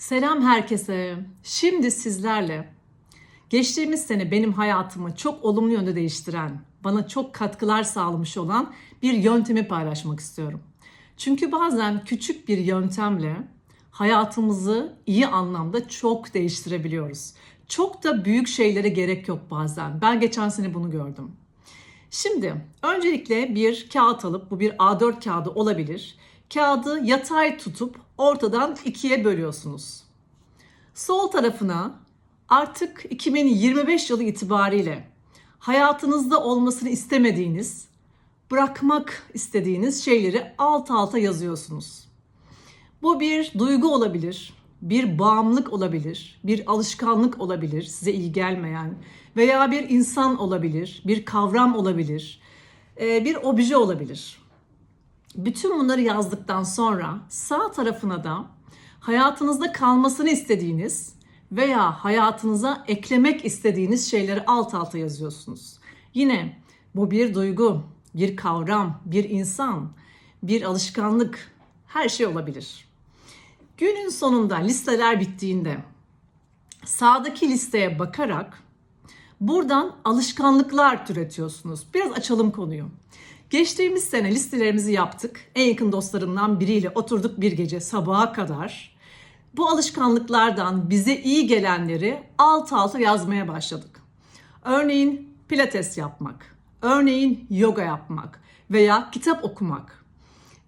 Selam herkese. Şimdi sizlerle geçtiğimiz sene benim hayatımı çok olumlu yönde değiştiren, bana çok katkılar sağlamış olan bir yöntemi paylaşmak istiyorum. Çünkü bazen küçük bir yöntemle hayatımızı iyi anlamda çok değiştirebiliyoruz. Çok da büyük şeylere gerek yok bazen. Ben geçen sene bunu gördüm. Şimdi öncelikle bir kağıt alıp bu bir A4 kağıdı olabilir. Kağıdı yatay tutup ortadan ikiye bölüyorsunuz. Sol tarafına artık 2025 yılı itibariyle hayatınızda olmasını istemediğiniz, bırakmak istediğiniz şeyleri alt alta yazıyorsunuz. Bu bir duygu olabilir, bir bağımlılık olabilir, bir alışkanlık olabilir, size iyi gelmeyen veya bir insan olabilir, bir kavram olabilir, e, bir obje olabilir. Bütün bunları yazdıktan sonra sağ tarafına da hayatınızda kalmasını istediğiniz veya hayatınıza eklemek istediğiniz şeyleri alt alta yazıyorsunuz. Yine bu bir duygu, bir kavram, bir insan, bir alışkanlık, her şey olabilir. Günün sonunda listeler bittiğinde sağdaki listeye bakarak buradan alışkanlıklar türetiyorsunuz. Biraz açalım konuyu. Geçtiğimiz sene listelerimizi yaptık. En yakın dostlarımdan biriyle oturduk bir gece sabaha kadar. Bu alışkanlıklardan bize iyi gelenleri alt alta yazmaya başladık. Örneğin pilates yapmak, örneğin yoga yapmak veya kitap okumak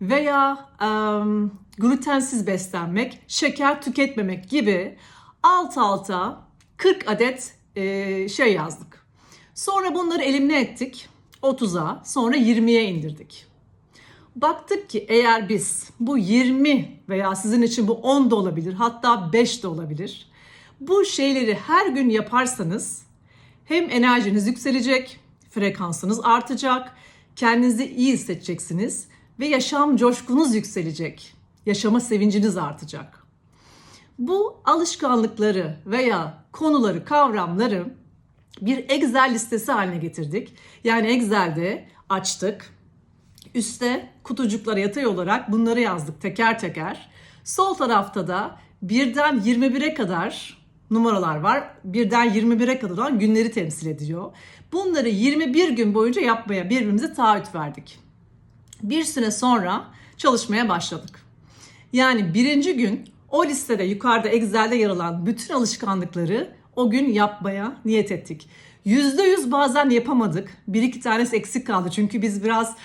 veya em, glutensiz beslenmek, şeker tüketmemek gibi alt alta 40 adet e, şey yazdık. Sonra bunları elimine ettik 30'a, sonra 20'ye indirdik. Baktık ki eğer biz bu 20 veya sizin için bu 10 da olabilir, hatta 5 de olabilir. Bu şeyleri her gün yaparsanız hem enerjiniz yükselecek, frekansınız artacak, kendinizi iyi hissedeceksiniz ve yaşam coşkunuz yükselecek. Yaşama sevinciniz artacak. Bu alışkanlıkları veya konuları, kavramları bir Excel listesi haline getirdik. Yani Excel'de açtık. Üste kutucuklara yatay olarak bunları yazdık teker teker. Sol tarafta da birden 21'e kadar numaralar var. Birden 21'e kadar olan günleri temsil ediyor. Bunları 21 gün boyunca yapmaya birbirimize taahhüt verdik. Bir süre sonra çalışmaya başladık. Yani birinci gün o listede yukarıda Excel'de yer alan bütün alışkanlıkları o gün yapmaya niyet ettik. Yüzde yüz bazen yapamadık. Bir iki tanesi eksik kaldı. Çünkü biz biraz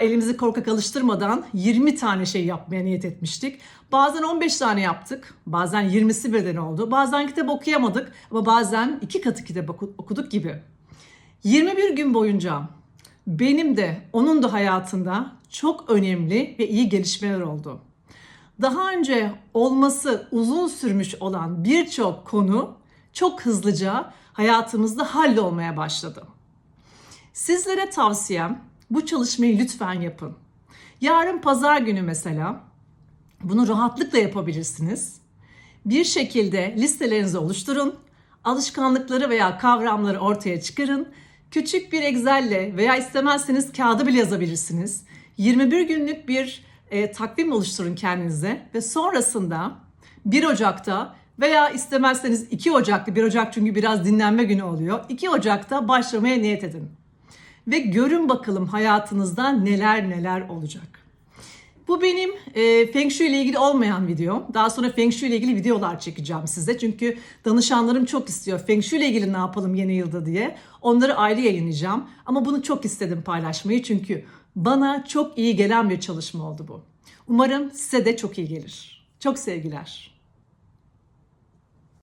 elimizi korkak alıştırmadan 20 tane şey yapmaya niyet etmiştik. Bazen 15 tane yaptık. Bazen 20'si birden oldu. Bazen kitap okuyamadık. Ama bazen iki katı kitap oku- okuduk gibi. 21 gün boyunca benim de onun da hayatında çok önemli ve iyi gelişmeler oldu. Daha önce olması uzun sürmüş olan birçok konu çok hızlıca hayatımızda hallolmaya başladı. Sizlere tavsiyem bu çalışmayı lütfen yapın. Yarın pazar günü mesela bunu rahatlıkla yapabilirsiniz. Bir şekilde listelerinizi oluşturun. Alışkanlıkları veya kavramları ortaya çıkarın. Küçük bir Excel'le veya istemezseniz kağıda bile yazabilirsiniz. 21 günlük bir e, takvim oluşturun kendinize ve sonrasında 1 Ocak'ta veya istemezseniz 2 Ocak'ta 1 Ocak çünkü biraz dinlenme günü oluyor. 2 Ocak'ta başlamaya niyet edin. Ve görün bakalım hayatınızda neler neler olacak. Bu benim e, Feng Shui ile ilgili olmayan video. Daha sonra Feng Shui ile ilgili videolar çekeceğim size. Çünkü danışanlarım çok istiyor. Feng Shui ile ilgili ne yapalım yeni yılda diye. Onları ayrı yayınlayacağım. Ama bunu çok istedim paylaşmayı. Çünkü bana çok iyi gelen bir çalışma oldu bu. Umarım size de çok iyi gelir. Çok sevgiler.